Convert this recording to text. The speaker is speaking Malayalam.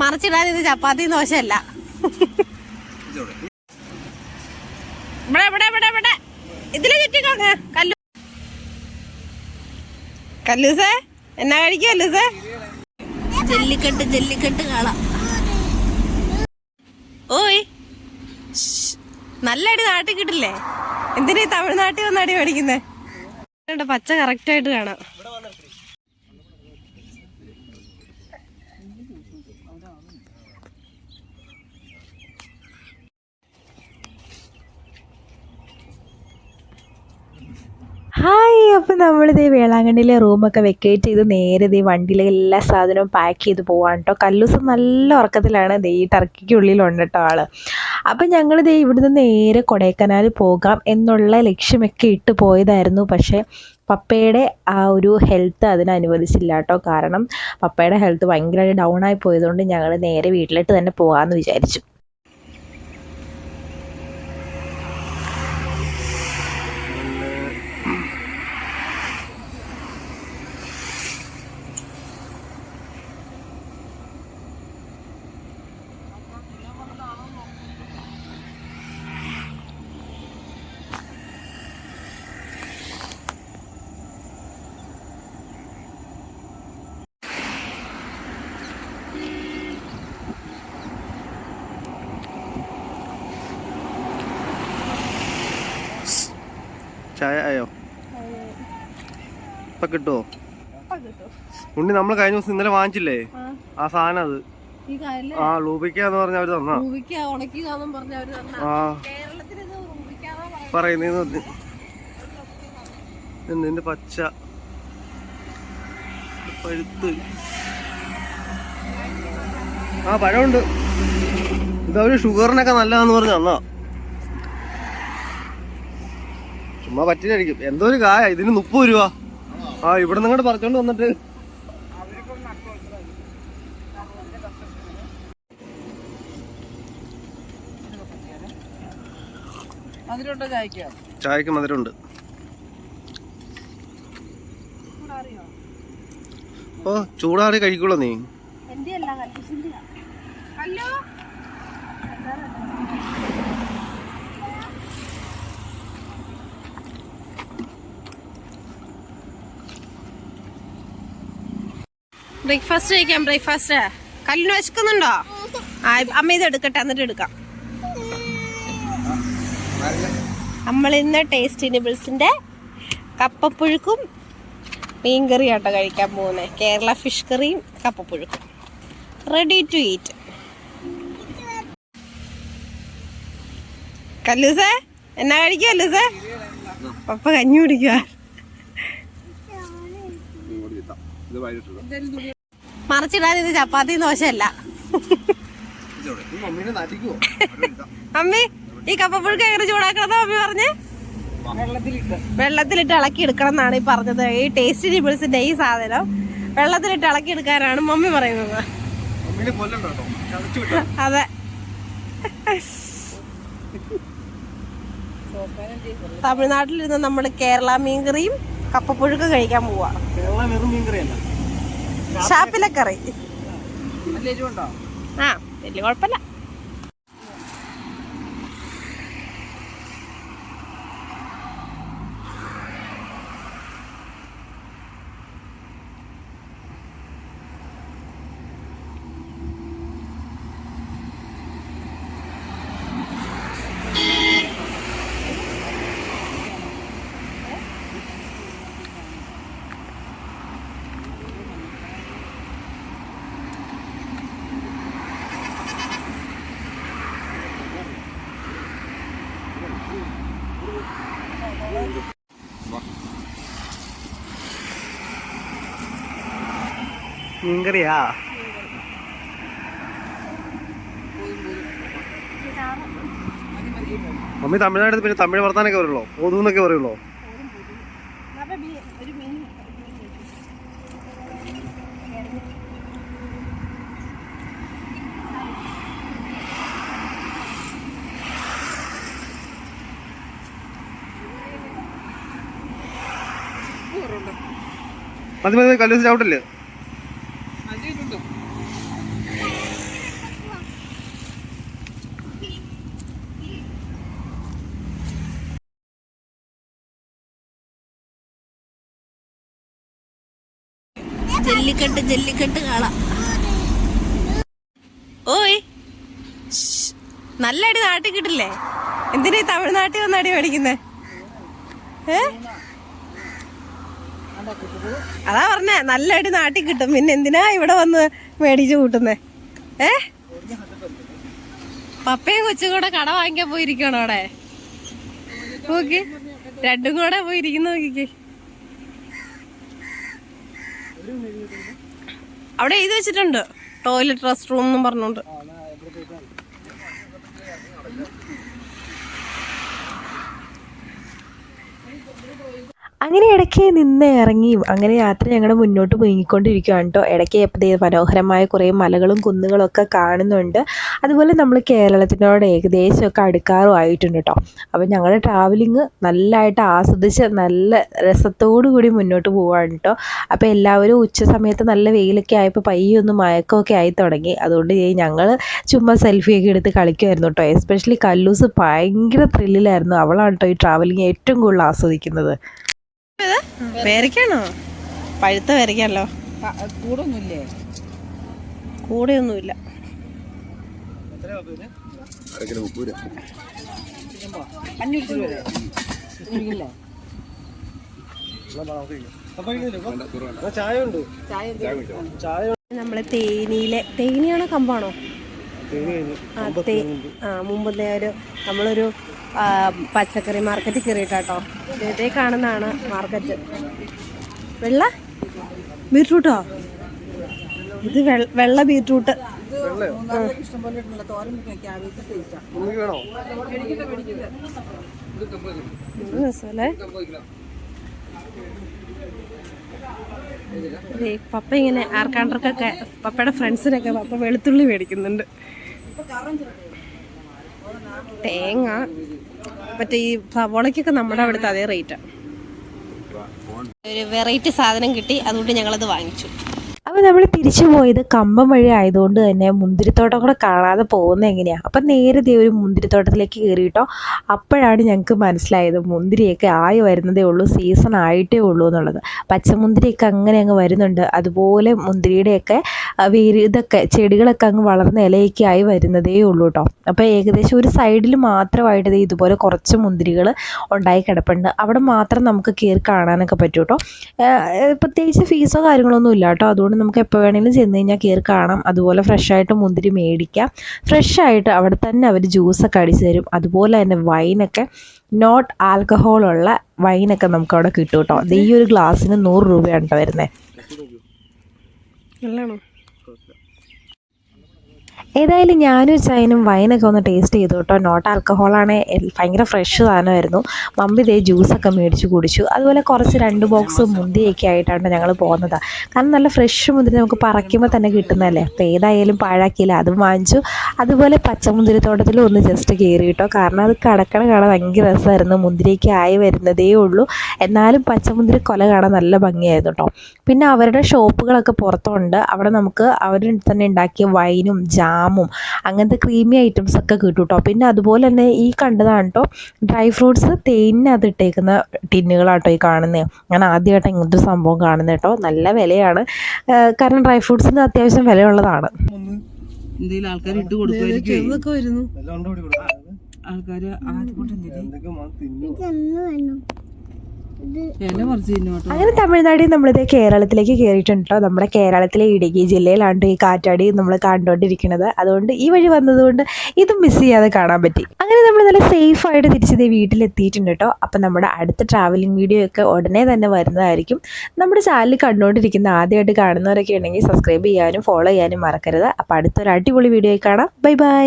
മറിച്ചിടാൻ ഇത് ചപ്പാത്തി ദോശയല്ല. ഇവിടെ ഇവിടെ ഇവിടെ ഇവിടെ. ഇതിലെ ചുറ്റിക്കോങ്ങ് കല്ലു കല്ലൂസേ എന്നാ കഴിക്കും കല്ലൂസേ? ജെല്ലിക്കെട്ട് ജെല്ലിക്കെട്ട് കാണാം. ഓയ്. നല്ല അടി നാട്ടിൽ കിട്ടില്ലേ? എന്തിനാ ഈ തമിഴ്നാട്ടിൽ വന്ന് അടി മേടിക്കുന്നേ? പച്ച കറക്റ്റ് ആയിട്ട് കാണാം. ഹായ് അപ്പം നമ്മളിത് വേളാങ്കണ്ണിയിലെ റൂമൊക്കെ വെക്കേറ്റ് ചെയ്ത് നേരെ ദേ വണ്ടിയിലെ എല്ലാ സാധനവും പാക്ക് ചെയ്ത് പോവാണ് കേട്ടോ കല്ലൂസം നല്ല ഉറക്കത്തിലാണ് ദേ ഈ ടർക്കിക്കുള്ളിലുണ്ട് കേട്ടോ ആൾ. അപ്പം ദേ ഇവിടുന്ന് നേരെ കൊടൈക്കനാൽ പോകാം എന്നുള്ള ലക്ഷ്യമൊക്കെ ഇട്ട് പോയതായിരുന്നു. പക്ഷേ പപ്പയുടെ ആ ഒരു ഹെൽത്ത് അതിന് അനുവദിച്ചില്ല കേട്ടോ കാരണം പപ്പയുടെ ഹെൽത്ത് ഭയങ്കരമായിട്ട് ഡൗൺ ആയി പോയതുകൊണ്ട് ഞങ്ങൾ നേരെ വീട്ടിലോട്ട് തന്നെ പോകാമെന്ന് വിചാരിച്ചു. ചായ ആയോ? ഇപ്പൊ കിട്ടുമോ ഉണ്ണി നമ്മൾ കഴിഞ്ഞ ദിവസം ഇന്നലെ വാങ്ങിച്ചില്ലേ? ആ. സാധനം അത്. ആ ലൂപിക്കാന്ന് പറഞ്ഞ അവർ തന്നാ. ആ. പറയുന്നേന്ന് പച്ച. പഴുത്ത്. ആ പഴമുണ്ട്. ഇതവര് ഷുഗറിനൊക്കെ നല്ലതാന്ന് പറഞ്ഞ് തന്നാ. ചുമ്മാ പറ്റില്ലായിരിക്കും. എന്തോ ഒരു കായ ഇതിന് മുപ്പത് രൂപ. ആ ഇവിടെ നിങ്ങോട്ട് പറിച്ചോണ്ട് വന്നിട്ട്. ചായക്കോ? മധുരമുണ്ട്. ഓ ചൂടാറി കഴിക്കുള്ളൂ നീ. എന്റെ ബ്രേക്ക്ഫാസ്റ്റ് കഴിക്കാം ബ്രേക്ക്ഫാസ്റ്റ്. കല്ലിന് വിശക്കുന്നുണ്ടോ? ആ അമ്മ ഇത് എടുക്കട്ടെ എന്നിട്ട് എടുക്കാം. നമ്മൾ ഇന്ന് ടേസ്റ്റി നിബിൾസിന്റെ കപ്പപ്പുഴുക്കും മീൻകറി ആട്ടോ കഴിക്കാൻ പോകുന്നത് കേരള ഫിഷ് കറിയും കപ്പപ്പുഴുക്കും. റെഡി ടു ഈറ്റ് കല്ലൂസേ എന്നാ കഴിക്കുക കല്ലൂസേ? പപ്പ കഞ്ഞി കുടിക്കുക മറിച്ചിടാൻ ഇത് ചപ്പാത്തി ദോശയല്ല. അമ്മി ഈ കപ്പപ്പുഴുക്ക് എങ്ങനെ ചൂടാക്കണമെന്നോ അമ്മി പറഞ്ഞേ? വെള്ളത്തിലിട്ട് ഇളക്കി എടുക്കണം എന്നാണ് ഈ പറഞ്ഞത്. ഈ ടേസ്റ്റ് ഡിബിൾസിന്റെ ഈ സാധനം വെള്ളത്തിലിട്ട് ഇളക്കി എടുക്കാനാണ് മമ്മി പറയുന്നത്. അതെ. തമിഴ്നാട്ടിൽ ഇരുന്ന് നമ്മൾ കേരള മീൻകറിയും കപ്പപ്പുഴുക്ക് കഴിക്കാൻ പോവാ. കേരള വെറും മീൻകറിയല്ല. ഷാപ്പിലെ കറി. ആ വലിയ കുഴപ്പമില്ല. മീൻകറിയാ മമ്മി തമിഴ്നാട്ടിൽ പിന്നെ തമിഴ് വർത്താനൊക്കെ പറയുള്ളൂ? ഓതൂന്നൊക്കെ പറയുള്ളൂ? മതി മതി കല്ലൂസ് ചവിട്ടല്ലേ? ജല്ലിക്കെട്ട് ജല്ലിക്കെട്ട് കാണാം. ഓയ്. നല്ല അടി നാട്ടിൽ കിട്ടില്ലേ? എന്തിനാ തമിഴ്നാട്ടിൽ വന്ന് അടി മേടിക്കുന്നേ? ഏ? അതാ പറഞ്ഞേ നല്ല അടി നാട്ടിൽ കിട്ടും. പിന്നെ എന്തിനാ ഇവിടെ വന്ന് മേടിച്ചു കൂട്ടുന്നേ? ഏ? പപ്പയും കൊച്ചും കൂടെ കട വാങ്ങിക്കാൻ പോയിരിക്കണോ അവിടെ? നോക്കി. രണ്ടും കൂടെ പോയിരിക്കുന്നു നോക്കിക്കേ. അവിടെ എഴുതി വെച്ചിട്ടുണ്ട്. ടോയ്ലറ്റ് റെസ്റ്റ് റൂം എന്നും പറഞ്ഞോണ്ട് അങ്ങനെ ഇടയ്ക്ക് നിന്ന് ഇറങ്ങിയും അങ്ങനെ യാത്ര ഞങ്ങളുടെ മുന്നോട്ട് പോയിക്കൊണ്ടിരിക്കുകയാണ് കേട്ടോ ഇടയ്ക്ക് എപ്പോഴും മനോഹരമായ കുറേ മലകളും കുന്നുകളും ഒക്കെ കാണുന്നുണ്ട്. അതുപോലെ നമ്മൾ കേരളത്തിനോട് ഏകദേശമൊക്കെ അടുക്കാറും ആയിട്ടുണ്ട് കേട്ടോ അപ്പോൾ ഞങ്ങളുടെ ട്രാവലിങ് നല്ലതായിട്ട് ആസ്വദിച്ച് നല്ല രസത്തോടു കൂടി മുന്നോട്ട് പോവാണ് കേട്ടോ അപ്പോൾ എല്ലാവരും ഉച്ച സമയത്ത് നല്ല വെയിലൊക്കെ ആയപ്പോൾ പയ്യൊന്ന് മയക്കമൊക്കെ ആയി തുടങ്ങി. അതുകൊണ്ട് ഞങ്ങൾ ചുമ്മാ സെൽഫിയൊക്കെ എടുത്ത് കളിക്കുമായിരുന്നു കേട്ടോ എസ്പെഷ്യലി കല്ലൂസ് ഭയങ്കര ത്രില്ലിലായിരുന്നു അവളാണ് കേട്ടോ ഈ ട്രാവലിങ് ഏറ്റവും കൂടുതൽ ആസ്വദിക്കുന്നത്. പേരക്കാണോ പഴുത്ത പേരക്കല്ലോ കൂടൊന്നുമില്ലേ? കൂടെയൊന്നുമില്ല. നമ്മളെ തേനിയിലെ തേനിയാണോ കമ്പാണോ? ആ മുമ്പ് മുമ്പത്തെ ഒരു നമ്മളൊരു പച്ചക്കറി മാർക്കറ്റ് കയറിയിട്ടാട്ടോ. ഇതേ കാണുന്നതാണ് മാർക്കറ്റ് വെള്ള? ബീട്രൂട്ടോ? ഇത് വെള്ള- ബീട്രൂട്ട്. പപ്പ ഇങ്ങനെ ആർക്കാണ്ടർക്കൊക്കെ പപ്പയുടെ ഫ്രണ്ട്സിനൊക്കെ പപ്പ വെളുത്തുള്ളി മേടിക്കുന്നുണ്ട്. തേങ്ങ മറ്റേ ഈ സവോളയ്ക്കൊക്കെ നമ്മുടെ അവിടുത്തെ അതേ റേറ്റ് ഒരു വെറൈറ്റി സാധനം കിട്ടി അതുകൊണ്ട് ഞങ്ങളത് വാങ്ങിച്ചു. അപ്പോൾ നമ്മൾ തിരിച്ചു പോയത് കമ്പം വഴി ആയതുകൊണ്ട് തന്നെ മുന്തിരിത്തോട്ടം കൂടെ കാണാതെ പോകുന്നത് എങ്ങനെയാണ് അപ്പം നേരെ ഒരു മുന്തിരിത്തോട്ടത്തിലേക്ക് കയറിയിട്ടോ അപ്പോഴാണ് ഞങ്ങൾക്ക് മനസ്സിലായത് മുന്തിരിയൊക്കെ ആയി വരുന്നതേ ഉള്ളൂ സീസൺ ആയിട്ടേ ഉള്ളൂ എന്നുള്ളത്. പച്ചമുന്തിരിയൊക്കെ അങ്ങനെ അങ്ങ് വരുന്നുണ്ട്. അതുപോലെ മുന്തിരിയുടെയൊക്കെ വേര് ഇതൊക്കെ ചെടികളൊക്കെ അങ്ങ് വളർന്ന ഇലയൊക്കെ ആയി വരുന്നതേ ഉള്ളൂ കേട്ടോ. അപ്പോൾ ഏകദേശം ഒരു സൈഡിൽ മാത്രമായിട്ട് ഇതുപോലെ കുറച്ച് മുന്തിരികൾ ഉണ്ടായി കിടപ്പുണ്ട്. അവിടെ മാത്രം നമുക്ക് കയറി കാണാനൊക്കെ പറ്റും കേട്ടോ പ്രത്യേകിച്ച് ഫീസോ കാര്യങ്ങളൊന്നും ഇല്ല കേട്ടോ അതുകൊണ്ട് നമുക്ക് എപ്പോൾ വേണമെങ്കിലും ചെന്ന് കഴിഞ്ഞാൽ കയറി കാണാം. അതുപോലെ ഫ്രഷായിട്ട് മുന്തിരി മേടിക്കാം. ഫ്രഷായിട്ട് അവിടെ തന്നെ അവർ ജ്യൂസൊക്കെ അടിച്ച് തരും. അതുപോലെ തന്നെ വൈനൊക്കെ നോട്ട് ആൽക്കഹോൾ ഉള്ള വൈനൊക്കെ നമുക്ക് അവിടെ കിട്ടും കേട്ടോ ഈ ഒരു ഗ്ലാസ്സിന് നൂറ് രൂപയാണ് കേട്ടോ വരുന്നത് നല്ലതാണോ? ഏതായാലും ഞാനും ചൈനും വൈനൊക്കെ ഒന്ന് ടേസ്റ്റ് ചെയ്തു കേട്ടോ. നോട്ട് ആൽക്കഹോളാണ് ഭയങ്കര ഫ്രഷ് സാധനമായിരുന്നു. മമ്മി ഇതേ ജ്യൂസൊക്കെ മേടിച്ച് കുടിച്ചു. അതുപോലെ കുറച്ച് രണ്ട് ബോക്സ് മുന്തിരിയൊക്കെ ആയിട്ടാണ് ഞങ്ങൾ പോകുന്നത്. കാരണം നല്ല ഫ്രഷ് മുന്തിരി നമുക്ക് പറിക്കുമ്പോൾ തന്നെ കിട്ടുന്നതല്ലേ? അപ്പോൾ ഏതായാലും പാഴാക്കിയില്ല. അതും വാങ്ങിച്ചു. അതുപോലെ പച്ചമുന്തിരി തോട്ടത്തിലും ഒന്ന് ജസ്റ്റ് കയറി കേട്ടോ. കാരണം അത് കടക്കണ കാണാൻ ഭയങ്കര രസമായിരുന്നു. മുന്തിരിയൊക്കെ ആയി വരുന്നതേ ഉള്ളൂ. എന്നാലും പച്ചമുന്തിരി കൊല കാണാൻ നല്ല ഭംഗിയായിരുന്നു കേട്ടോ. പിന്നെ അവരുടെ ഷോപ്പുകളൊക്കെ പുറത്തുണ്ട്. അവിടെ നമുക്ക് അവർ തന്നെ ഉണ്ടാക്കിയ വൈനും ജാമും അങ്ങനത്തെ ക്രീമി ഐറ്റംസ് ഒക്കെ കിട്ടും കേട്ടോ പിന്നെ അതുപോലെ തന്നെ ഈ കണ്ടതാണ് കേട്ടോ ഡ്രൈ ഫ്രൂട്ട്സ് തേനിനകത്ത് ഇട്ടേക്കുന്ന ടിന്നുകളാട്ടോ ഈ കാണുന്നത് ഞാൻ ആദ്യമായിട്ട് ഇങ്ങനത്തെ ഒരു സംഭവം കാണുന്നത് കേട്ടോ നല്ല വിലയാണ്. കാരണം ഡ്രൈ ഫ്രൂട്ട്സിന് അത്യാവശ്യം വിലയുള്ളതാണ്. എന്തെങ്കിലും ആൾക്കാർ ഇട്ട് കൊടുക്കുമായിരിക്കും. ആൾക്കാർ ആദ്യം അങ്ങനെ തമിഴ്നാട് നമ്മളിത് കേരളത്തിലേക്ക് കയറിയിട്ടുണ്ടോ നമ്മുടെ കേരളത്തിലെ ഇടുക്കി ജില്ലയിലാണ് ഈ കാറ്റാടി നമ്മൾ കണ്ടുകൊണ്ടിരിക്കുന്നത്. അതുകൊണ്ട് ഈ വഴി വന്നതുകൊണ്ട് ഇതും മിസ് ചെയ്യാതെ കാണാൻ പറ്റി. അങ്ങനെ നമ്മൾ നല്ല സേഫ് ആയിട്ട് തിരിച്ചത് വീട്ടിലെത്തിയിട്ടുണ്ട് കേട്ടോ. അപ്പം നമ്മുടെ അടുത്ത ട്രാവലിംഗ് വീഡിയോ ഒക്കെ ഉടനെ തന്നെ വരുന്നതായിരിക്കും. നമ്മുടെ ചാനൽ കണ്ടുകൊണ്ടിരിക്കുന്ന ആദ്യമായിട്ട് കാണുന്നവരൊക്കെ ഉണ്ടെങ്കിൽ സബ്സ്ക്രൈബ് ചെയ്യാനും ഫോളോ ചെയ്യാനും മറക്കരുത്. അപ്പോൾ അടുത്തൊരു അടിപൊളി വീഡിയോ കാണാം. Bye bye